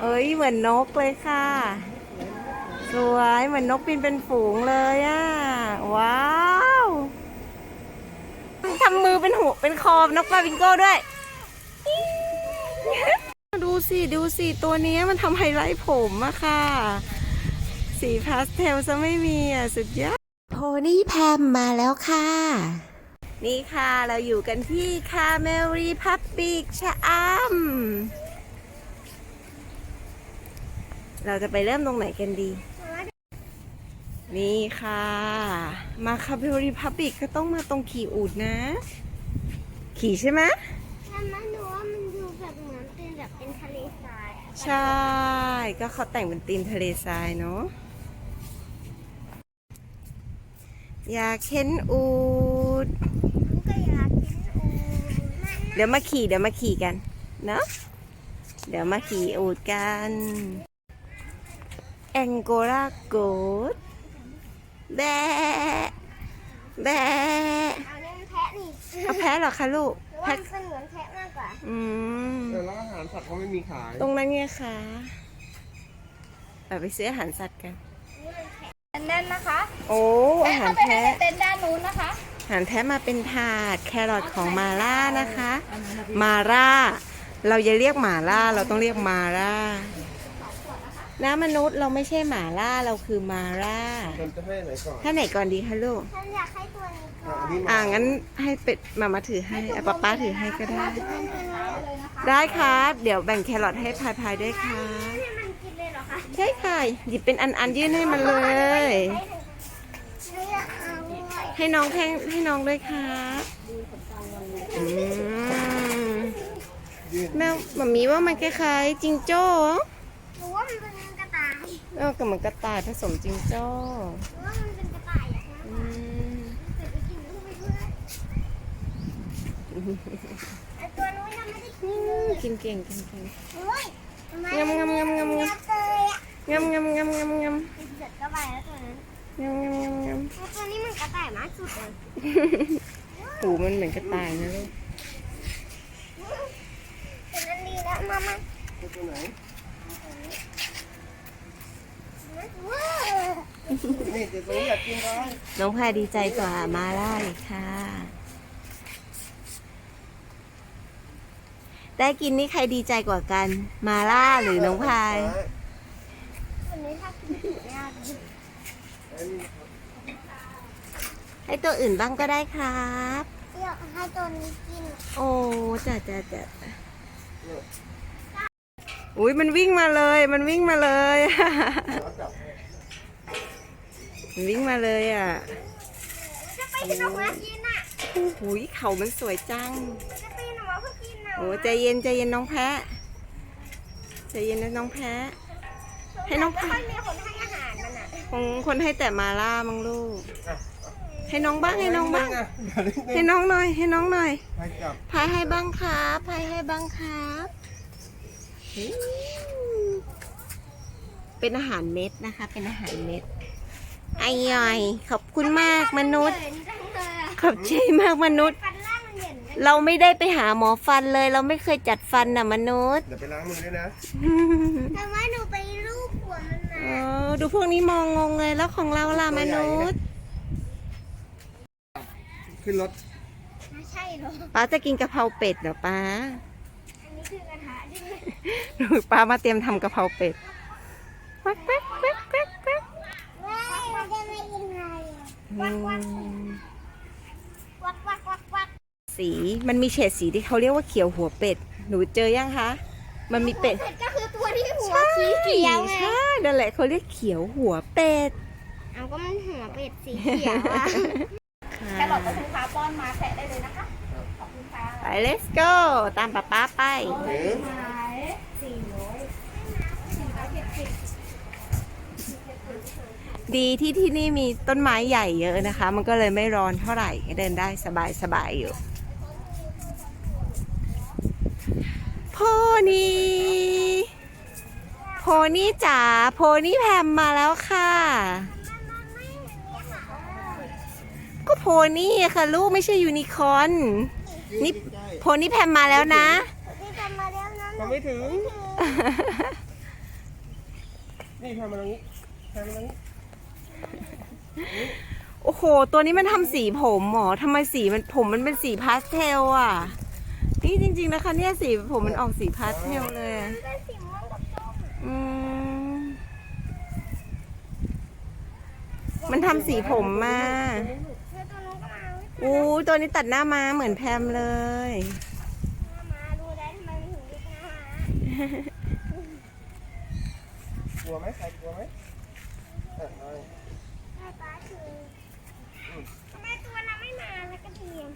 เอ้ยเหมือนนกเลยค่ะ สวยเหมือนนกบินเป็นฝูงเลยอะ ว้าวทำมือเป็นหูเป็นคอนกฟลาวิงโก้ด้วย ดูสิดูสิตัวเนี้ยมันทำไฮไลท์ผมอะค่ะ สีพาสเทลจะไม่มีอะ สุดยอดโพนี่แพมมาแล้วค่ะนี่ค่ะ เราอยู่กันที่คาเมรีพับปิกชะอำ เราจะไปเริ่มตรงไหนกันดี นี่ค่ะ มาคาเมรีพับปิกก็ต้องมาตรงขี่อูดนะ ขี่ใช่ไหมแล้วมันดูว่ามันดูแบบเหมือนเป็นแบบเป็นทะเลทรายอะใช่ ก็เขาแต่งเป็นธีมทะเลทรายเนาะ อยากเห็นอูด มันก็อยากกินอูนั่นเดี๋ยวมาขี่เดี๋ยวมาขี่กัน เนอะเดี๋ยวมาขี่อูดกัน แองโกลาโกดแบะแบะเอาเล่นแพะนี่เอาแพ้เหรอคะลูกหรือว่าแพ้มันเป็นเหมือนแพะมากกว่าอืมแต่แล้วอาหารสัตว์เขาไม่มีขาย ตรงนั้นไงคะไปซื้ออาหารสัตว์กันแน่นๆนะคะโอ้อาหารเข้าไปแพะ ในเต็นท์ด้านนู้นนะคะ อาหารแท้มาเป็นถาดแครอทของมาล่านะคะ มาร่า เราอย่าเรียกหมาล่าเราต้องเรียกมาร่า น้ามนุษย์เราไม่ใช่หมาล่าเราคือมาร่ามันจะให้ไหนก่อนถ้าไหนก่อนดีคะลูก ฉันอยากให้ตัวนี้ก่อนอะอันนี้มาอ่างั้นให้เป็ดมามาถือให้อะป๊าป๊าถือให้ก็ได้ได้ครับ เดี๋ยวแบ่งแครอทให้พายพายด้วยค่ะ ให้มันกินเลยเหรอคะใช่ค่ะ หยิบเป็นอันอันๆยื่นให้มันเลยไม่อยากเอาด้วยให้น้องแทงให้น้องด้วยครับอืมยืนแมวหมามีว่ามันคล้ายๆจิงโจ้เหรอหรือว่ามันเป็นกระต่าย เออก็เหมือนกระต่ายผสมจิงโจ้ว่ามันเป็นกระต่ายอะคะอืมเดี๋ยวไปกินลูกไปด้วยไอตัวนู้นยังไม่ได้กินเลยกินเก่งกินเก่งเฮ้ยทำไมงำงำงำงำงงับเลยอะำงำงำงำงำงำเด็ดเข้าไปแล้วตัวนั้นงำงำงำงแล้วตัวนี้มันกระต่ายมากสุดเลยหูมันเหมือนกระต่ายนะลูกตัวนั้นดีแล้วมามาตัวไหน นี่เดี๋ยวตัวนี้อยากกินอะไรน้องพายดีใจกว่ามาล่าอีกค่ะ ได้กินนี่ใครดีใจกว่ากัน มาล่าหรือน้องพาย วันนี้ถ้ากินถูกยากดิให้ตัวอื่นบ้างก็ได้ครับ อยากให้ตัวนี้กินโอ้จ้ะจ้ะจ้ะอุ้ยมันวิ่งมาเลย มันวิ่งมาเลย มันวิ่งมาเลยอะจะไปกินออกมากินอะหุยเขามันสวยจังจะไปหนูเอาเพื่อกินอะโอ้ใจเย็นใจเย็นน้องแพะใจเย็นนะน้องแพะให้น้องไม่ค่อยมีคนให้อาหารมันอะคงคนให้แต่มาล่ามั้งลูก ให้น้องบ้างให้น้องบ้างอะอย่าเล่นให้น้องหน่อยให้น้องหน่อยให้จับพายให้บ้างครับพายให้บ้างครับอืมเป็นอาหารเม็ดนะคะ เป็นอาหารเม็ด ไอ้ย่อยขอบคุณมากมนุษย์เหม็นจังเลยอะขอบใจมากมนุษย์ ฟันล่างมันเหม็นจังเราไม่ได้ไปหาหมอฟันเลย เราไม่เคยจัดฟันน่ะมนุษย์เดี๋ยวไปล้างมือด้วยนะแต่ว่าหนูไปรูปหัวมันมาเออดูพวกนี้มองงงเลยแล้วของเราล่ะมนุษย์ขึ้นรถไม่ใช่เหรอ ป้าจะกินกะเพราเป็ดเหรอป้าอันนี้คือกระทะใช่ไหมดูป้ามาเตรียมทำกะเพราเป็ดวักแป๊กแป๊กแป๊ก สีมันมีเฉดสีที่เขาเรียกว่าเขียวหัวเป็ด หนูเจอยังคะ มันมีเป็ดเป็ดก็คือตัวที่หัวสีเขียวไงใช่นั่นแหละเขาเรียกเขียวหัวเป็ดเอาก็มันหัวเป็ดสีเขียวอะค่ะแครอทก็คุณค้าป้อนมาแทะได้เลยนะคะ ขอบคุณค่ะไป let's go ตามป๊าป๊าไปถือขายสี่ร้อยสี่ร้อยเจ็ดสิบ ดีที่ที่นี่มีต้นไม้ใหญ่เยอะนะคะ มันก็เลยไม่ร้อนเท่าไหร่เดินได้สบายสบายอยู่โพนี่โพนี่จ๋าโพนี่แพมมาแล้วค่ะ ก็โพนี่อะค่ะลูกไม่ใช่ยูนิคอร์นนี่โพนี่แพมมาแล้วนะนี่ทำมาแล้วนะมันไม่ถึง นี่ทำมาตรงนี้ทำมาตรงนี้ โอ้โห ตัวนี้มันทำสีผมหรอทำไมสีมันผมมันเป็นสีพาสเทลอะ นี่จริง ๆ นะคะ เนี่ยสีผมมันออกสีพาสเทลเลยอะเป็นสีม่วงกับส้มอืมมันทำสีผมมาแล้วตัวนู้นก็มาอู้ตัวนี้ตัดหน้ามาเหมือนแพมเลยมาดูได้ทำไมมันถึงเรียกหน้าม้ากลัวไหมใครกลัวไหมเออเอา หน้าตาคือทำไมตัวนั้นไม่มาแล้วก็เทียม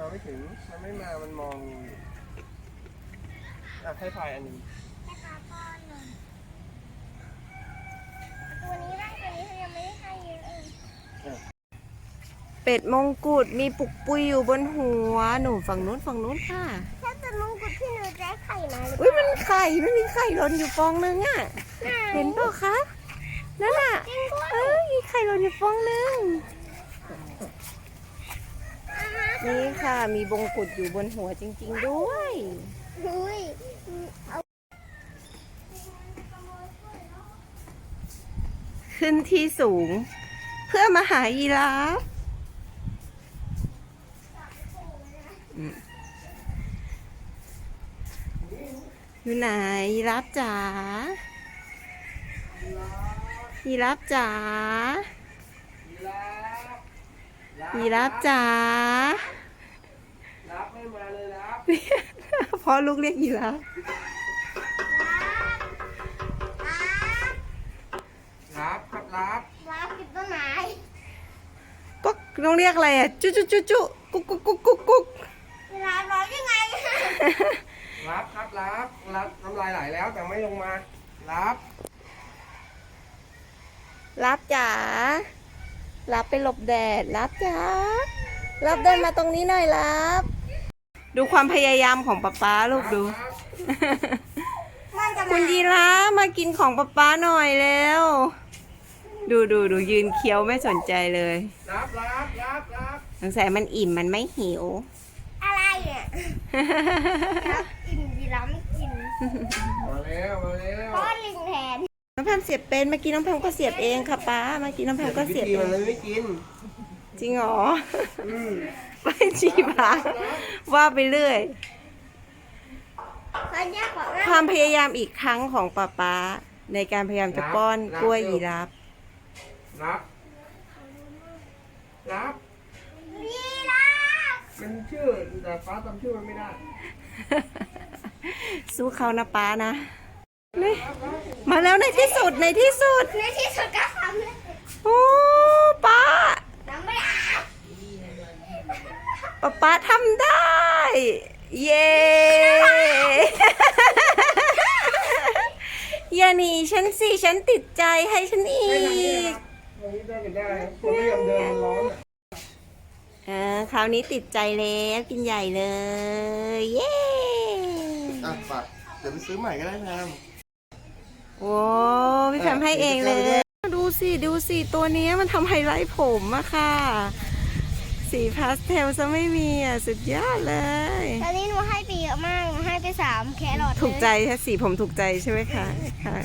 เราไม่ถึง มันไม่มา มันมองอยู่อะให้พายอันหนึงแค่ปลาป้อนหน่อยตัวนี้ร่างตัวนี้เขายังไม่ได้ให้เยอะเออเป็ดมงกุฎมีปุกปุยอยู่บนหัวหนูฝั่งนู้นฝั่งนู้นค่ะ ถ้าเป็นมงกุฎที่หนูได้ไข่มาหรือเปอุ้ยล่ามันไข่มันมีไข่หล่นอยู่ฟองนึงอะเห็นเปล่าคะนั่นน่ะจริงด้วยเอ้ยมีไข่หล่นอยู่ฟองนึงอ่าฮะ นี่ค่ะมีบงกุฎอยู่บนหัวจริง ๆ ด้วยอุ้ยเอาขึ้นที่สูง เพื่อมาหายีราฟอืมอยู่ไหนยีราฟจ๋ายีราฟจ๋า ยีราฟจ๋ารับไม่มาเลยรับพอลูกเรียกยีราฟรับครับรับว้าวกินต้นไม้ก็ต้องเรียกอะไรอะจุจุจุจุกุ๊กกุ๊กกุ๊กกุ๊กกุ๊กเวลาร้อนยังไงรับครับรับรับน้ำลายไหลแล้วแต่ไม่ลงมารับรับจ๋า รับไปหลบแดด รับจ๋ารับเดินมาตรงนี้หน่อยรับ ดูความพยายามของป๊าป๊าลูกดูมันจะคุณยีราฟมากินของป๊าป๊าหน่อยแล้ว ดูดูดูยืนเคี้ยวไม่สนใจเลยรับรับรับรับสงสัยมันอิ่มมันไม่หิว อะไรเนี่ยครับกินยีราฟไม่กิน มาแล้วมาแล้วป้อนลิงแทน น้องแพมเสียบเป็นเมื่อกี้น้องแพมก็เสียบเองค่ะป้าเมื่อกี้น้องแพมก็เสียบวิธีเอมันงเลยไม่กิน จริงเหรออืมไปจีบาว่าไปเรื่อยตอนแยกบอกว่าความพยายามอีกครั้งของป้าป๊าในการพยายามจะป้อนกล้วยยีราฟรับ รับยีราฟมันชื่อแต่ฟ้าจำชื่อมันไม่ได้ สู้เขานะป้านะ นี่มาแล้วในที่สุดในที่สุด ในที่สุดก็ทำเลยโอ้ป้าทำไม่ได้ป้าป้าทำได้ เย้อย่าหนีฉันสิฉันติดใจให้ฉันอีไม่ทำนี่กครับตรงนี้เดินกันได้ครับคนไม่ยอมเดินมันร้อนอะเออคราวนี้ติดใจแล้วกินใหญ่เลย เย้ อะฝากเดี๋ยวไปซื้อใหม่ก็ได้นะ โอ้พี่แพมให้เองเลย ดูสิดูสิตัวเนี้ยมันทำไฮไลท์ผมอะค่ะ สีพาสเทลซะไม่มีอะสุดยอดเลย ตอนนี้หนูให้ไปเยอะมากหนูให้ไปสามแครอทเลยถูกใจใช่สีผมถูกใจใช่ไหมคะค่ะ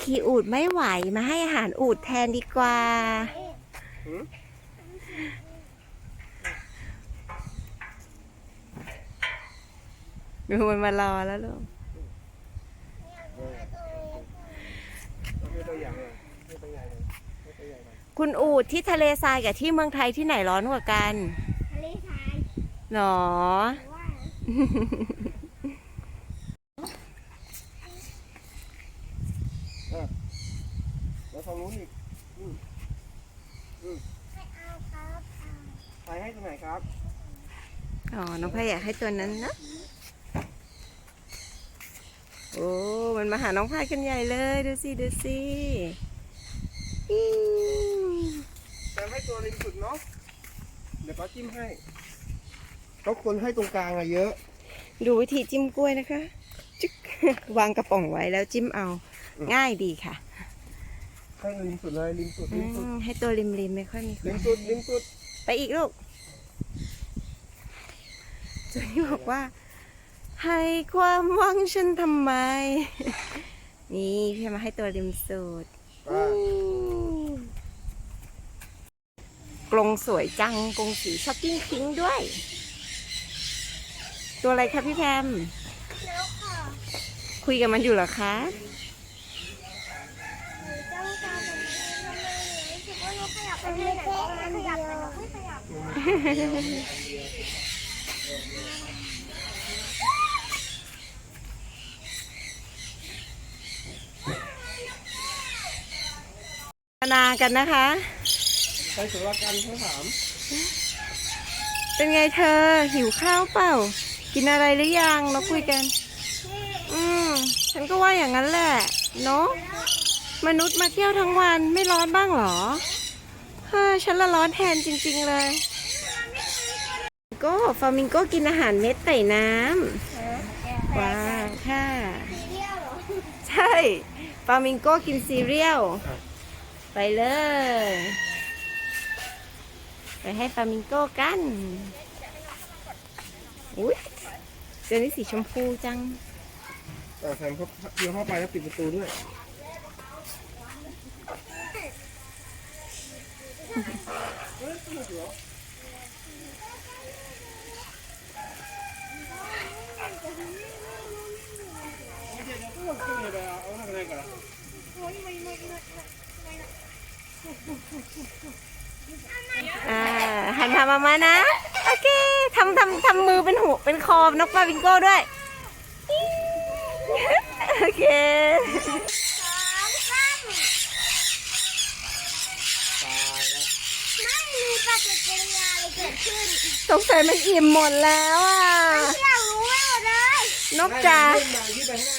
ขี่อูดไม่ไหวมาให้อาหารอูดแทนดีกว่าหือดูมันมารอแล้วลูก เอาให้ตัวอย่างเลยให้ตัวใหญ่เลยให้ตัวใหญ่เลย คุณอูดที่ทะเลทรายกับที่เมืองไทยที่ไหนร้อนกว่ากัน ทะเลทรายหรอหรือว่าแล้วทางนู้นอีกอืมอืมไม่เอาครับเอาไปให้ตัวไหนครับ อ๋อ น้องพายอยากให้ตัวนั้นนะ โอ้ มันมาหาน้องพายกันใหญ่เลย ดูสิ ดูสิอิ๊ว แต่ให้ตัวริมสุดเนาะ เดี๋ยวป้าจิ้มให้เขาคนให้ตรงกลางอะเยอะ ดูวิธีจิ้มกล้วยนะคะจึ๊ก วางกระป๋องไว้แล้วจิ้มเอา อืม ง่ายดีค่ะให้ริมสุดเลยริมสุดอืริมสุดมให้ตัวริมริมๆไม่ค่อยมีครินมสุดริมสุดไปอีกลูกจุนนี่บอกว่า ให้ความหวังฉันทำไม นี่พี่มาให้ตัวริมสุด ป้า กรงสวยจังกรงสีช็อกกิ้งพิงค์ด้วย ตัวอะไรคะพี่แพมแล้วค่ะคุยกับมันอยู่เหรอคะหนูจ้องตาแบบนี้ทำไมหนูรู้สึกว่าหนูขยับไปที่ไหนก็ไม่ขยับแต่หนูไม่ขยับนากันนะคะ ไปสุรกันทั้งสามเป็นไงเธอ หิวข้าวเปล่า กินอะไรหรือยังเราคุยกัน อืมฉันก็ว่าอย่างนั้นแหละเนาะมนุษย์มาเที่ยวทั้งวันไม่ร้อนบ้างหรอเฮ้ฉันละร้อนแทนจริง ๆ เลยก็ฟามิงโกกินอาหารเม็ดใส่น้ำว้าค่ะ ใช่ ฟามิงโกกินซีเรียล ไปเลย ให้ฟามิงโกกันอุ้ยเจอนี่สีชมพูจังแต่แซมเขาเดี๋ยวเข้าไปแล้วปิดประตูด้วย อ่า หันมามามานะ โอเคทำทำทำมือเป็นหูเป็นคอนกฟามิงโก้ด้วย โอเคสองสามไม่มีปฏิกิริยาอะไรเกิดขึ้นสงสัยมันอิ่มหมดแล้วอะอยากรู้ไม่หมดเลยนกจ๋ายื่นมายื่นไปข้างหน้า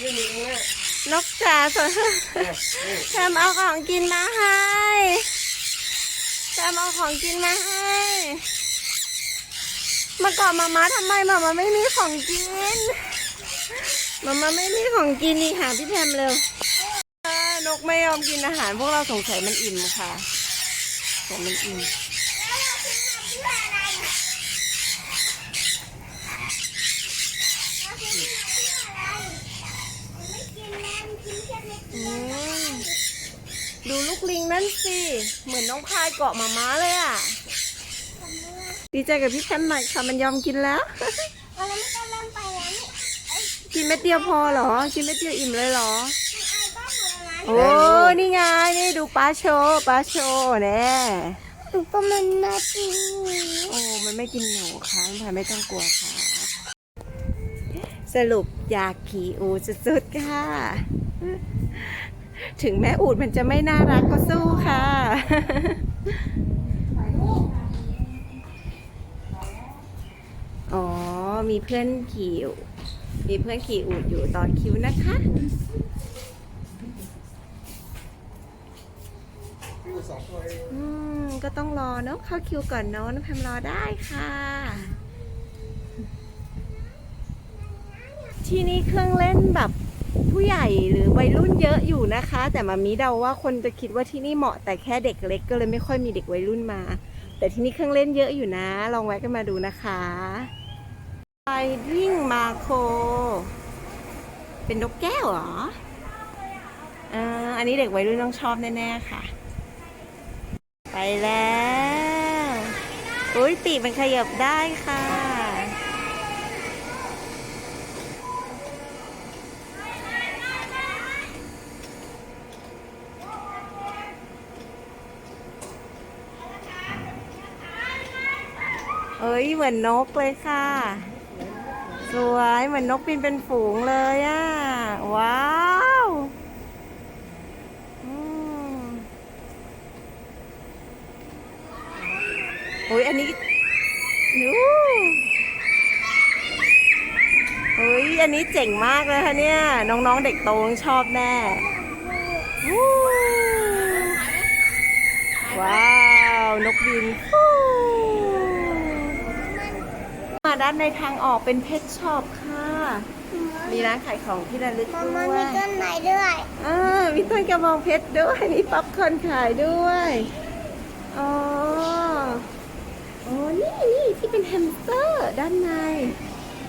ยื่นอยู่ตรงหน้านกจ๋าสวยเนี่ยนี่แซมเอาของกินมาให้แซ มเอาของกินมาให้มากอดมาม่าทำไมมาม่าไม่มีของกินมาม่าไม่มีของกินนี่หาพี่แพมเร็วนกไม่ยอมกินอาหาร พวกเราสงสัยมันอิ่มค่ะสงสัยมันอิ่ม แล้วเราซื้อมาเพื่ออะไรเราซื้อมาเพื่ออะไรมันไม่กินแม่มันกินแค่เล็ก อืมดูลูกลิงนั่น สิ เหมือนน้องพายเกาะหมาม้าเลยอะ ดีใจกับพี่แพมหน่อยค่ะ มันยอมกินแล้ว เอาแล้วมันก็เริ่มไปแล้วนี่ไอ้กินเม็ดเดียวพอเหรอ กินเม็ดเดียวอิ่มเลยเหรอ ไอ้บ้านเหมือนอะไรโอ้ นี่ไง นี่ดูปลาโชว์ปลาโชว์แน่ตุ๊กมันมาจริงโอ้ มันไม่กินหนูค่ะน้องพายไม่ต้องกลัวค่ะ สรุปอยากขี่อูดสุดๆค่ะ ถึงแม้อูดมันจะไม่น่ารักก็สู้ค่ะ อ๋อ มีเพื่อนขี่มีเพื่อนขี่อูดอยู่ต่อคิวนะคะอืมก็ต้องรอเนาะเข้าคิวก่อนเนาะน้องแพมรอได้ค่ะ ที่นี่เครื่องเล่นแบบ ผู้ใหญ่หรือวัยรุ่นเยอะอยู่นะคะ แต่มามีเดาว่าคนจะคิดว่าที่นี่เหมาะแต่แค่เด็กเล็กก็เลยไม่ค่อยมีเด็กวัยรุ่นมา แต่ที่นี่เครื่องเล่นเยอะอยู่นะ ลองแวะกันมาดูนะคะไฟวิ่งมาโค เป็นนกแก้วเหรออ่าอันนี้เด็กวัยรุ่นต้องชอบแน่ๆค่ะ ไปแล้วอุ้ยปีกมันขยับได้ค่ะ เอ้ยเหมือนนกเลยค่ะ สวยเหมือนนกบินเป็นฝูงเลยอะ ว้าวอืมโอ้ยอันนี้นูเฮ้ย อันนี้เจ๋งมากเลยค่ะเนี่ย น้องๆเด็กโตงชอบแน่ว้าว นกบินฟู้มา ด้านในทางออกเป็นเพชช็อปค่ะ มีร้านขายของที่ระลึกมันด้มันวมียต้นไม้ด้วยอ่ามีต้นกระบองเพชรด้วย มีป๊อปคอร์นขายด้วยอ๋ออ๋อนี่นี่ที่เป็นแฮมสเตอร์ด้านใน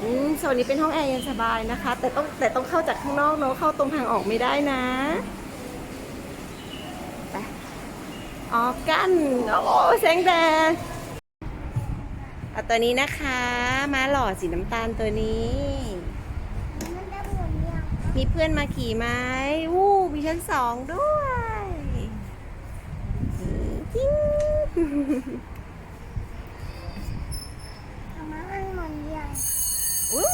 อืมโซนนี้เป็นห้องแอร์เย็นสบายนะคะ แต่ต้องแต่ต้องเข้าจากข้างนอกเนอะเข้าตรงทางออกไม่ได้นะไปออกกันโอ้แสงแดด เอาตัวนี้นะคะม้าหล่อสีน้ำตาลตัวนี้ มีเพื่อนมาขี่ไหมวู้มีชั้นสองด้วยจิ้งมมันหมุนยังวู้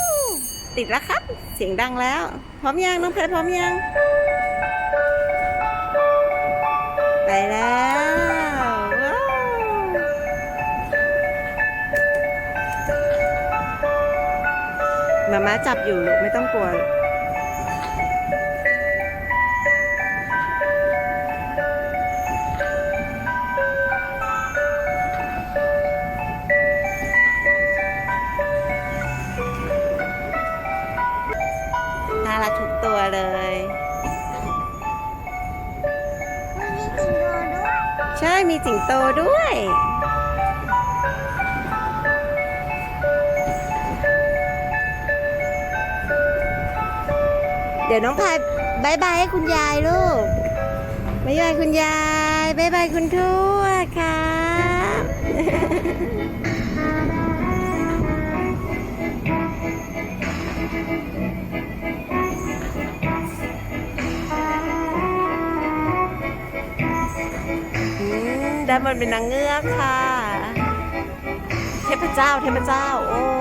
ติดแล้วครับ เสียงดังแล้ว พร้อมยังน้องเพลพร้อมยัง ไปแล้ว มาม่าจับอยู่ลูกไม่ต้องกลัวลูกน่ารักทุกตัวเลยมันมีสิงโตด้วยใช่มีสิงโตด้วย ดี๋ยวน้องพายบายบายให้คุณยายลูกบายบายคุณยายบายบายคุณทวดครับอืมด้านบนเป็นนางเงือกค่ะ เทพเจ้า เทพเจ้า โอ้